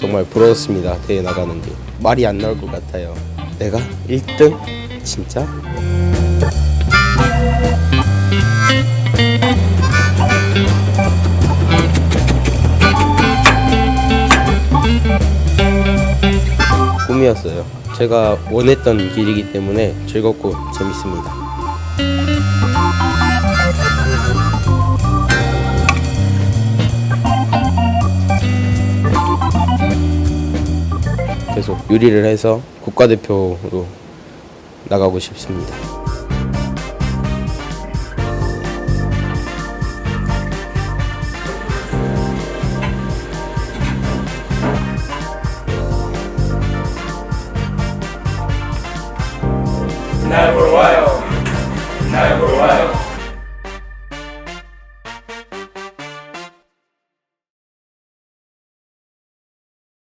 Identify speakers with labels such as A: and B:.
A: 정말 부러웠습니다. 대회 나가는 게 말이 안 나올 것 같아요. 내가 1등? 진짜? 꿈이었어요. 제가 원했던 길이기 때문에 즐겁고 재밌습니다. 계속 유리를 해서 국가대표로 나가고 싶습니다.
B: 날 보러 와요. 날 보러 와요.